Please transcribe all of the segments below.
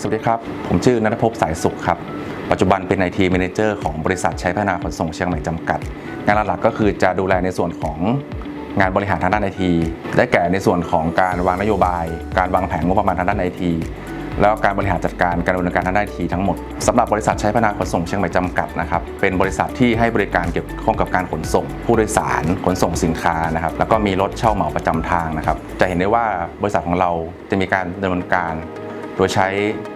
สวัสดีครับ ผมชื่อนัทภพสายสุขครับ ปัจจุบันเป็นไอที a ม a เจอร์ของบริษัทใช้พัฒนาขนส่งเชียงใหม่จำกัด งานหลักก็คือจะดูแลในส่วนของงานบริหารทางด้านไอทีได้แก่ในส่วนของการวางนโยบาย การวางแผนงบประมาณทางด้านไอทีแล้วการบริหารจัดการการดำเนินการทางด้านไอทีทั้งหมดสำหรับบริษัทใช้พัฒนาขนส่งเชียงใหม่จำกัดนะครับเป็นบริษัทที่ให้บริการเกี่ยวข้องกับการขนส่ง ผู้โดยสารขนส่งสินค้านะครับแล้วก็มีรถเช่าเหมาประจำทางนะครับจะเห็นได้ว่าบริษัทของเราจะมีการดำเนินการ โดยใช้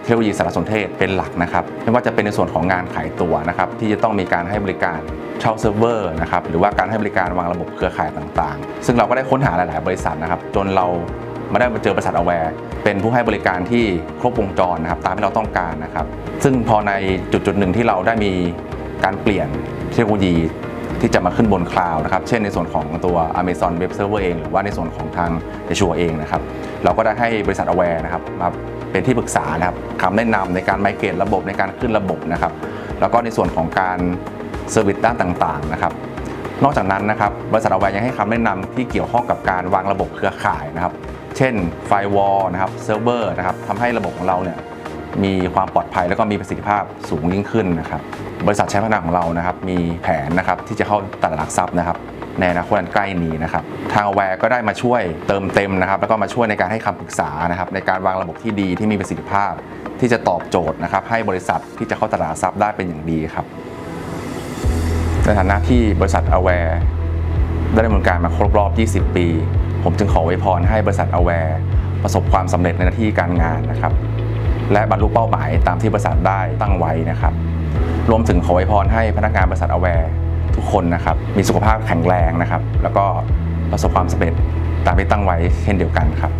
เทคโนโลยีสารสนเทศเป็นหลักนะครับไม่ว่าจะเป็นในส่วนของงานขายตัวนะครับที่จะต้องมีการให้บริการเช่าเซิร์ฟเวอร์นะครับหรือว่าการให้บริการวางระบบเครือข่ายต่างๆ ซึ่งเราก็ได้ค้นหาหลาย ๆ บริษัทนะครับจนเรามาได้มาเจอบริษัท Aware เป็นผู้ให้บริการที่ครบวงจรนะครับตามที่เราต้องการนะครับ ซึ่งพอในจุดจุดๆหนึ่งที่เราได้มีการเปลี่ยนเทคโนโลยีที่จะมาขึ้นบนคลาวด์นะครับ เช่นในส่วนของตัว Amazon Web Server เอง หรือว่าในส่วนของทาง Azure เองนะครับ เราก็ได้ให้บริษัท Aware นะครับมา เป็นที่ปรึกษานะครับคำแนะนำในการไมเกรตระบบในการขึ้นระบบนะครับ แล้วก็ในส่วนของการเซอร์วิสด้านต่างๆนะครับนอกจากนั้นนะครับบริษัท Aware ยังให้คำแนะนำที่เกี่ยวข้องกับการวางระบบเครือข่ายนะครับ เช่น Firewall นะครับเซิร์ฟเวอร์นะครับทำให้ระบบของเราเนี่ย มีความปลอดภัยแล้วก็มีประสิทธิภาพสูงยิ่งขึ้นนะครับบริษัทใช้พนักของเรานะครับมีแผนนะครับที่จะเข้าตลาดหลักทรัพย์นะครับในอนาคตอันใกล้นี้นะครับทางแวร์ก็ได้มาช่วยเติมเต็มนะครับ แล้วก็มาช่วยในการให้คำปรึกษานะครับในการวางระบบที่ดีที่มีประสิทธิภาพ ที่จะตอบโจทย์นะครับให้บริษัทที่จะเข้าตลาดทรัพย์ได้เป็นอย่างดีครับในฐานะที่บริษัท Aware ได้ดำเนินการมาครบรอบ 20 ปี ผมจึงขอไว้พรให้บริษัท Aware ประสบความสำเร็จในหน้าที่การงานนะครับ และบรรลุเป้าหมายตามที่บริษัทได้ตั้งไว้นะครับ รวมถึงขอไว้พรให้พนักงานบริษัทอแวร์ทุกคนนะครับ มีสุขภาพแข็งแรงนะครับ แล้วก็ประสบความสำเร็จตามที่ตั้งไว้เช่นเดียวกันครับ